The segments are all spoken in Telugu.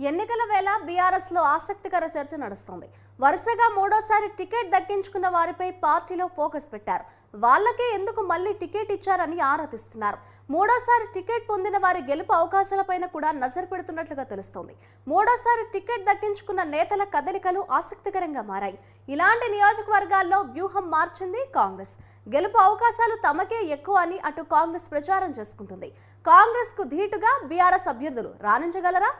ఎన్నికల వేళ బీఆర్ఎస్లో ఆసక్తికర చర్చ నడుస్తోంది. వరుసగా మూడోసారి టికెట్ దక్కించుకున్న వారిపై పార్టీలో ఫోకస్ పెట్టారు. వాళ్ళకే ఎందుకు మళ్ళీ టికెట్ ఇచ్చారని ఆరా తీస్తున్నారు. మూడోసారి టికెట్ పొందిన వారి గెలుపు అవకాశాలపైన కూడా నజర్ పెడుతున్నట్లుగా తెలుస్తోంది. మూడోసారి టికెట్ దక్కించుకున్న నేతల కదలికలు ఆసక్తికరంగా మారాయి. ఇలాంటి నియోజకవర్గాల్లో వ్యూహం మార్చింది కాంగ్రెస్. గెలుపు అవకాశాలు తమకే ఎక్కువ అని అటు కాంగ్రెస్ ప్రచారం చేసుకుంటుంది. కాంగ్రెస్కు ధీటుగా బీఆర్ఎస్ అభ్యర్థులు రాణించగలరా?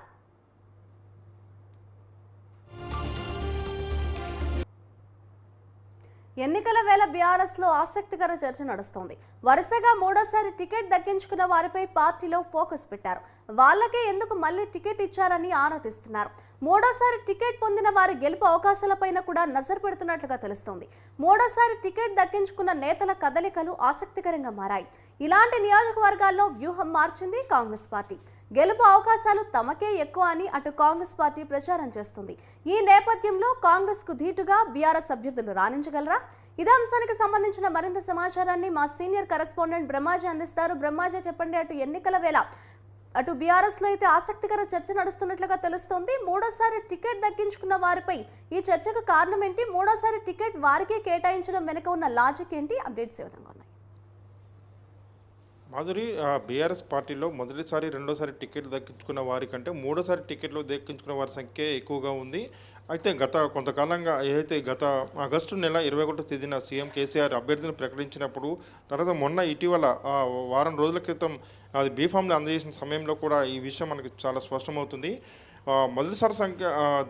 ఎన్నికల వేళ బీఆర్ఎస్లో ఆసక్తికర చర్చ నడుస్తోంది. వరుసగా మూడోసారి టికెట్ దక్కించుకున్న వారిపై పార్టీలో ఫోకస్ పెట్టారు. వాళ్ళకే ఎందుకు మళ్ళీ టికెట్ ఇచ్చారని ఆరా తీస్తున్నారు. మూడోసారి టికెట్ పొందిన వారి గెలుపు అవకాశాలపైన కూడా నజర్ పెడుతున్నట్లుగా తెలుస్తోంది. మూడోసారి టికెట్ దక్కించుకున్న నేతల కదలికలు ఆసక్తికరంగా మారాయి. ఇలాంటి నియోజకవర్గాల్లో వ్యూహం మార్చింది కాంగ్రెస్ పార్టీ. గెలుపు అవకాశాలు తమకే ఎక్కువ అని అటు కాంగ్రెస్ పార్టీ ప్రచారం చేస్తుంది. ఈ నేపథ్యంలో కాంగ్రెస్కు ధీటుగా బీఆర్ఎస్ అభ్యర్థులు రాణించగలరా? ఇదే అంశానికి సంబంధించిన మరింత సమాచారాన్ని మా సీనియర్ కరెస్పాండెంట్ బ్రహ్మాజీ అందిస్తారు. బ్రహ్మాజీ చెప్పండి అటు ఎన్నికల వేళ అటు బీఆర్ఎస్లో అయితే ఆసక్తికర చర్చ నడుస్తున్నట్లుగా తెలుస్తోంది. మూడోసారి టికెట్ దక్కించుకున్న వారిపై ఈ చర్చకు కారణం ఏంటి? మూడోసారి టికెట్ వారికే కేటాయించడం వెనుక ఉన్న లాజిక్ ఏంటి? అప్డేట్స్ ఏ విధంగా మాధురి బీఆర్ఎస్ పార్టీలో మొదటిసారి రెండోసారి టికెట్లు దక్కించుకున్న వారి కంటే మూడోసారి టికెట్లు దక్కించుకున్న వారి సంఖ్య ఎక్కువగా ఉంది. అయితే గత కొంతకాలంగా ఏదైతే గత ఆగస్టు నెల ఇరవై ఒకటో తేదీన సీఎం కేసీఆర్ అభ్యర్థిని ప్రకటించినప్పుడు తర్వాత మొన్న ఇటీవల వారం రోజుల క్రితం అది బీఫామ్లు అందజేసిన సమయంలో కూడా ఈ విషయం మనకు చాలా స్పష్టమవుతుంది. మొదటిసారి సంఖ్య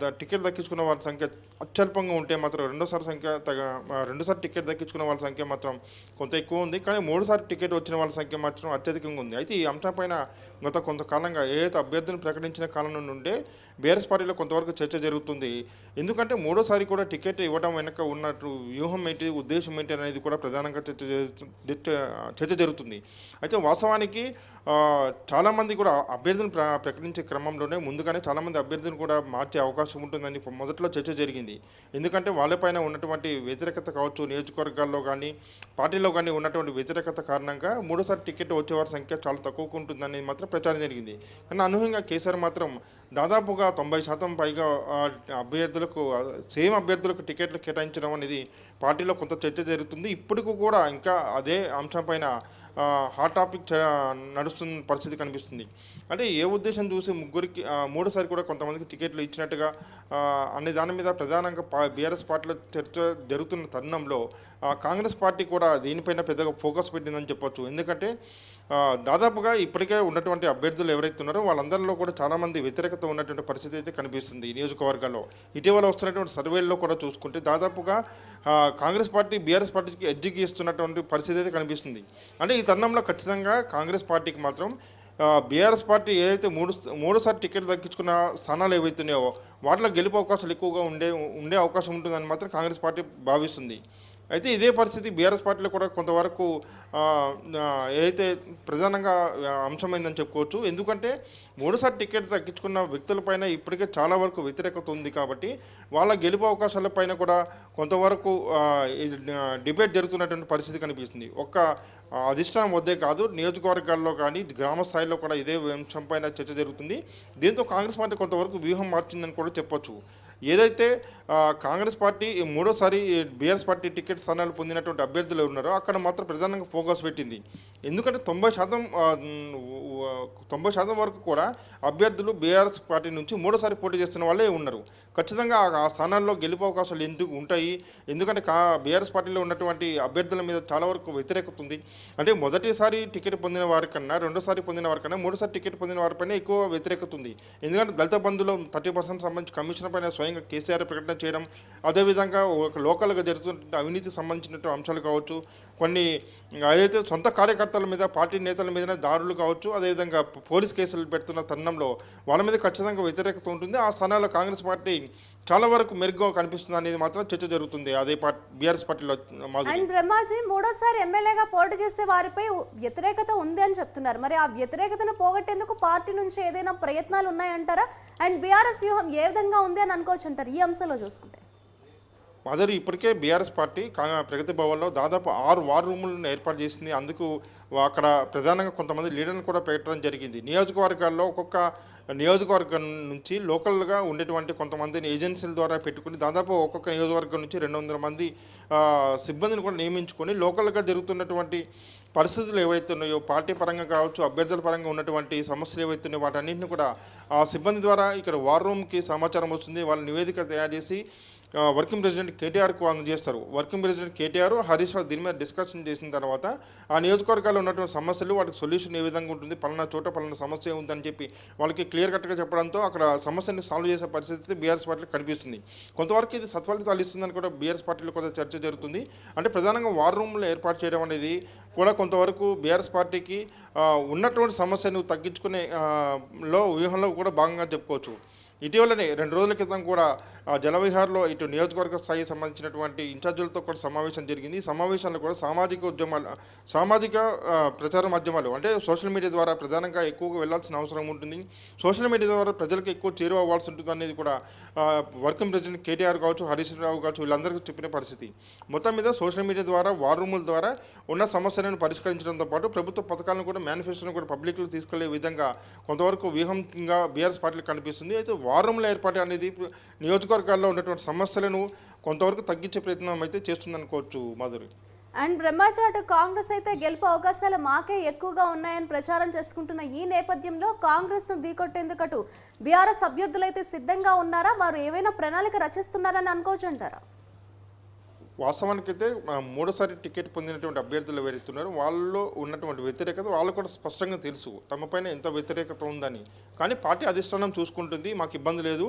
టికెట్ దక్కించుకున్న వాళ్ళ సంఖ్య అత్యల్పంగా ఉంటే మాత్రం రెండోసారి సంఖ్య తగ రెండోసారి టికెట్ దక్కించుకున్న వాళ్ళ సంఖ్య మాత్రం కొంత ఎక్కువ ఉంది. కానీ మూడోసారి టికెట్ వచ్చిన వాళ్ళ సంఖ్య మాత్రం అత్యధికంగా ఉంది. అయితే ఈ అంశంపైన గత కొంతకాలంగా ఏదైతే అభ్యర్థులను ప్రకటించిన కాలం నుండే బీఆర్ఎస్ పార్టీలో కొంతవరకు చర్చ జరుగుతుంది. ఎందుకంటే మూడోసారి కూడా టికెట్ ఇవ్వడం వెనక ఉన్నట్టు వ్యూహం ఏంటి ఉద్దేశం ఏంటి అనేది కూడా ప్రధానంగా చర్చ చర్చ- జరుగుతుంది. అయితే వాస్తవానికి చాలామంది కూడా అభ్యర్థులను ప్ర ప్రకటించే క్రమంలోనే ముందుగానే చాలా చాలామంది అభ్యర్థులను కూడా మార్చే అవకాశం ఉంటుందని మొదట్లో చర్చ జరిగింది. ఎందుకంటే వాళ్ళపైన ఉన్నటువంటి వ్యతిరేకత కావచ్చు నియోజకవర్గాల్లో కానీ పార్టీలో కానీ ఉన్నటువంటి వ్యతిరేకత కారణంగా మూడోసారి టికెట్ వచ్చేవారి సంఖ్య చాలా తక్కువగా ఉంటుందని మాత్రం ప్రచారం జరిగింది. కానీ అనూహ్యంగా కేసీఆర్ మాత్రం దాదాపుగా తొంభై శాతం పైగా అభ్యర్థులకు సేమ్ అభ్యర్థులకు టికెట్లు కేటాయించడం అనేది పార్టీలో కొంత చర్చ జరుగుతుంది. ఇప్పటికి కూడా ఇంకా అదే అంశంపైన హాట్ టాపిక్ నడుస్తున్న పరిస్థితి కనిపిస్తుంది. అంటే ఏ ఉద్దేశం చూసి ముగ్గురికి మూడోసారి కూడా కొంతమందికి టికెట్లు ఇచ్చినట్టుగా అనే దాని మీద ప్రధానంగా బీఆర్ఎస్ పార్టీలో చర్చ జరుగుతున్న తరుణంలో కాంగ్రెస్ పార్టీ కూడా దీనిపైన పెద్దగా ఫోకస్ పెట్టిందని చెప్పొచ్చు. ఎందుకంటే దాదాపుగా ఇప్పటికే ఉన్నటువంటి అభ్యర్థులు ఎవరైతే ఉన్నారో వాళ్ళందరిలో కూడా చాలామంది వ్యతిరేకత ఉన్నటువంటి పరిస్థితి అయితే కనిపిస్తుంది ఈ నియోజకవర్గాల్లో. ఇటీవల వస్తున్నటువంటి సర్వేల్లో కూడా చూసుకుంటే దాదాపుగా కాంగ్రెస్ పార్టీ బీఆర్ఎస్ పార్టీకి ఎడ్జికి ఇస్తున్నటువంటి పరిస్థితి అయితే కనిపిస్తుంది. అంటే ఈ తరుణంలో ఖచ్చితంగా కాంగ్రెస్ పార్టీకి మాత్రం బీఆర్ఎస్ పార్టీ ఏదైతే మూడు మూడోసారి టికెట్ దక్కించుకున్న స్థానాలు ఏవైతున్నాయో వాటిలో గెలుపు అవకాశాలు ఎక్కువగా ఉండే ఉండే అవకాశం ఉంటుందని మాత్రం కాంగ్రెస్ పార్టీ భావిస్తుంది. అయితే ఇదే పరిస్థితి బీఆర్ఎస్ పార్టీలో కూడా కొంతవరకు ఏదైతే ప్రధానంగా అంశమైందని చెప్పుకోవచ్చు. ఎందుకంటే మూడోసారి టికెట్ తగ్గించుకున్న వ్యక్తులపైన ఇప్పటికే చాలా వరకు వ్యతిరేకత ఉంది కాబట్టి వాళ్ళ గెలుపు అవకాశాలపైన కూడా కొంతవరకు డిబేట్ జరుగుతున్నటువంటి పరిస్థితి కనిపిస్తుంది. ఒక్క అధిష్టానం వద్దే కాదు నియోజకవర్గాల్లో కానీ గ్రామ స్థాయిలో కూడా ఇదే అంశంపైన చర్చ జరుగుతుంది. దీంతో కాంగ్రెస్ పార్టీ కొంతవరకు వ్యూహం మార్చిందని కూడా చెప్పొచ్చు. ఏదైతే కాంగ్రెస్ పార్టీ మూడోసారి బీఆర్ఎస్ పార్టీ టికెట్ స్థానాలు పొందినటువంటి అభ్యర్థులు ఉన్నారో అక్కడ మాత్రం ప్రధానంగా ఫోకస్ పెట్టింది. ఎందుకంటే తొంభై శాతం తొంభై శాతం వరకు కూడా అభ్యర్థులు బీఆర్ఎస్ పార్టీ నుంచి మూడోసారి పోటీ చేస్తున్న వాళ్ళే ఉన్నారు. ఖచ్చితంగా ఆ- స్థానాల్లో గెలుపు అవకాశాలు ఎందుకు ఉంటాయి? ఎందుకంటే కా బీఆర్ఎస్ పార్టీలో ఉన్నటువంటి అభ్యర్థుల మీద చాలా వరకు వ్యతిరేకత ఉంది. అంటే మొదటిసారి టికెట్ పొందిన వారికన్నా రెండోసారి పొందిన వారికన్నా మూడోసారి టికెట్ పొందిన వారిపైన ఎక్కువ వ్యతిరేకత ఉంది. ఎందుకంటే దళిత బంధులో థర్టీ పర్సెంట్ సంబంధించి కమిషన్ పైన స్వయం కేసీఆర్ ప్రకటన చేయడం అదేవిధంగా ఒక లోకల్గా జరుగుతున్న అవినీతికి సంబంధించినటువంటి అంశాలు కావచ్చు కొన్ని ఏదైతే సొంత కార్యకర్తల మీద పార్టీ నేతల మీద దారులు కావచ్చు అదేవిధంగా పోలీస్ కేసులు పెడుతున్న తరుణంలో వాళ్ళ మీద ఖచ్చితంగా వ్యతిరేకత ఉంటుంది. ఆ స్థానాల్లో కాంగ్రెస్ పార్టీ చాలా వరకు మెరుగ్గా కనిపిస్తుంది అనేది మాత్రం చర్చ జరుగుతుంది. అదే పార్టీ బీఆర్ఎస్ పార్టీలో అండ్ బ్రహ్మాజీ మూడోసారి ఎమ్మెల్యేగా పోటీ చేసే వారిపై వ్యతిరేకత ఉంది అని చెప్తున్నారు. మరి ఆ వ్యతిరేకతను పోగొట్టేందుకు పార్టీ నుంచి ఏదైనా ప్రయత్నాలు ఉన్నాయంటారా? అండ్ బీఆర్ఎస్ వ్యూహం ఏ విధంగా ఉంది అని అనుకోవచ్చు అంటారు ఈ అంశంలో చూసుకుంటే. మదర్ ఇప్పటికే బీఆర్ఎస్ పార్టీ కా- ప్రగతి భవన్లో దాదాపు ఆరు వార్ రూములను ఏర్పాటు చేసింది. అందుకు అక్కడ ప్రధానంగా కొంతమంది లీడర్లను కూడా పెట్టడం జరిగింది. నియోజకవర్గాల్లో ఒక్కొక్క నియోజకవర్గం నుంచి లోకల్గా ఉండేటువంటి కొంతమందిని ఏజెన్సీల ద్వారా పెట్టుకుని దాదాపు ఒక్కొక్క నియోజకవర్గం నుంచి రెండు వందల మంది సిబ్బందిని కూడా నియమించుకొని లోకల్గా జరుగుతున్నటువంటి పరిస్థితులు ఏవైతే ఉన్నాయో పార్టీ పరంగా కావచ్చు అభ్యర్థుల పరంగా ఉన్నటువంటి సమస్యలు ఏవైతే ఉన్నాయో వాటన్నింటిని కూడా ఆ సిబ్బంది ద్వారా ఇక్కడ వార్ రూమ్కి సమాచారం వస్తుంది. వాళ్ళ నివేదిక తయారు చేసి వర్కింగ్ ప్రెసిడెంట్ కేటీఆర్కు అందజేస్తారు. Working president KTR Harish Rao దీని మీద డిస్కషన్ చేసిన తర్వాత ఆ నియోజకవర్గాల్లో ఉన్నటువంటి సమస్యలు వాటికి సొల్యూషన్ ఏ విధంగా ఉంటుంది పలానా చోట పలానా సమస్య ఉందని చెప్పి వాళ్ళకి క్లియర్ కట్గా చెప్పడంతో అక్కడ సమస్యని సాల్వ్ చేసే పరిస్థితి బీఆర్ఎస్ పార్టీలో కనిపిస్తుంది. కొంతవరకు ఇది సత్ఫలితాలు ఇస్తుందని కూడా బీఆర్ఎస్ పార్టీలో కొంత చర్చ జరుగుతుంది. అంటే ప్రధానంగా వార్ రూమ్లు ఏర్పాటు చేయడం అనేది కూడా కొంతవరకు బీఆర్ఎస్ పార్టీకి ఉన్నటువంటి సమస్యను తగ్గించుకునే లో వ్యూహంలో కూడా భాగంగా చెప్పుకోవచ్చు. ఇటీవలనే రెండు రోజుల క్రితం కూడా జలవిహార్లో ఇటు నియోజకవర్గ స్థాయి సంబంధించినటువంటి ఇన్ఛార్జీలతో కూడా సమావేశం జరిగింది. ఈ సమావేశంలో కూడా సామాజిక ఉద్యమాలు సామాజిక ప్రచార మాధ్యమాలు అంటే సోషల్ మీడియా ద్వారా ప్రధానంగా ఎక్కువగా వెళ్ళాల్సిన అవసరం ఉంటుంది. సోషల్ మీడియా ద్వారా ప్రజలకు ఎక్కువ చేరువ అవ్వాల్సి ఉంటుంది అనేది కూడా వర్కింగ్ ప్రెసిడెంట్ కేటీఆర్ కావచ్చు హరీష్ రావు కావచ్చు వీళ్ళందరికీ చెప్పిన పరిస్థితి. మొత్తం మీద సోషల్ మీడియా ద్వారా వార్ రూముల ద్వారా ఉన్న సమస్యలను పరిష్కరించడంతో పాటు ప్రభుత్వ పథకాలను కూడా మేనిఫెస్టోను కూడా పబ్లిక్లో తీసుకెళ్ళే విధంగా కొంతవరకు వ్యూహంగా బీఆర్ఎస్ పార్టీలు కనిపిస్తుంది. అయితే వార్ రూమ్ల ఏర్పాటు అనేది నియోజకవర్గాల్లో ఉన్నటువంటి సమస్యలను కొంతవరకు తగ్గించే ప్రయత్నం అయితే చేస్తుందనుకోవచ్చు మాధురి. అండ్ బ్రహ్మచాటు కాంగ్రెస్ అయితే గెలుపు అవకాశాలు మాకే ఎక్కువగా ఉన్నాయని ప్రచారం చేసుకుంటున్న ఈ నేపథ్యంలో కాంగ్రెస్ను ఢీకొట్టేందుకు అటు బీఆర్ఎస్ అభ్యర్థులు అయితే సిద్ధంగా ఉన్నారా? వారు ఏవైనా ప్రణాళిక రచిస్తున్నారని అనుకోవచ్చు అంటారా? వాస్తవానికైతే అయితే మూడోసారి టికెట్ పొందినటువంటి అభ్యర్థులు ఎవరైతున్నారో వాళ్ళలో ఉన్నటువంటి వ్యతిరేకత వాళ్ళు కూడా స్పష్టంగా తెలుసు. తమపైన ఎంత వ్యతిరేకత ఉందని. కానీ పార్టీ అధిష్టానం చూసుకుంటుంది మాకు ఇబ్బంది లేదు.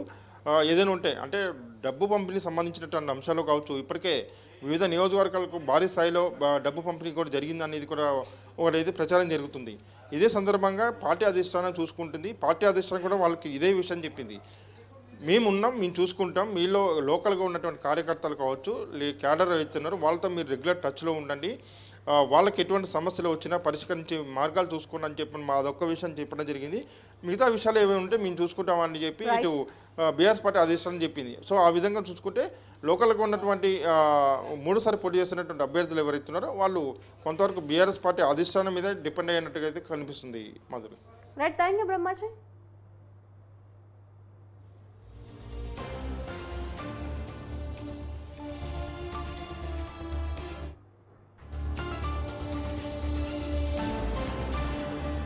ఏదైనా ఉంటే అంటే డబ్బు పంపిణీ సంబంధించినటువంటి అంశాలు కావచ్చు ఇప్పటికే వివిధ నియోజకవర్గాలకు భారీ స్థాయిలో డబ్బు పంపిణీ కూడా జరిగింది అనేది కూడా ఒకటైతే ప్రచారం జరుగుతుంది. ఇదే సందర్భంగా పార్టీ అధిష్టానం చూసుకుంటుంది. పార్టీ అధిష్టానం కూడా వాళ్ళకి ఇదే విషయం చెప్పింది. మేము ఉన్నాం మేము చూసుకుంటాం. మీలో లోకల్గా ఉన్నటువంటి కార్యకర్తలు కావచ్చు లే క్యాడర్ అవుతున్నారు వాళ్ళతో మీరు రెగ్యులర్ టచ్లో ఉండండి. వాళ్ళకి ఎటువంటి సమస్యలు వచ్చినా పరిష్కరించే మార్గాలు చూసుకోండి అని చెప్పి మా అదొక్క విషయం చెప్పడం జరిగింది. మిగతా విషయాలు ఏమి ఉంటే మేము చూసుకుంటామని చెప్పి ఇటు బీఆర్ఎస్ పార్టీ అధిష్టానం చెప్పింది. సో ఆ విధంగా చూసుకుంటే లోకల్గా ఉన్నటువంటి మూడోసారి పోటీ చేస్తున్నటువంటి అభ్యర్థులు ఎవరైతే ఉన్నారో వాళ్ళు కొంతవరకు బీఆర్ఎస్ పార్టీ అధిష్టానం మీద డిపెండ్ అయినట్టుగా అయితే కనిపిస్తుంది మధురు. Right thank you Brahmaji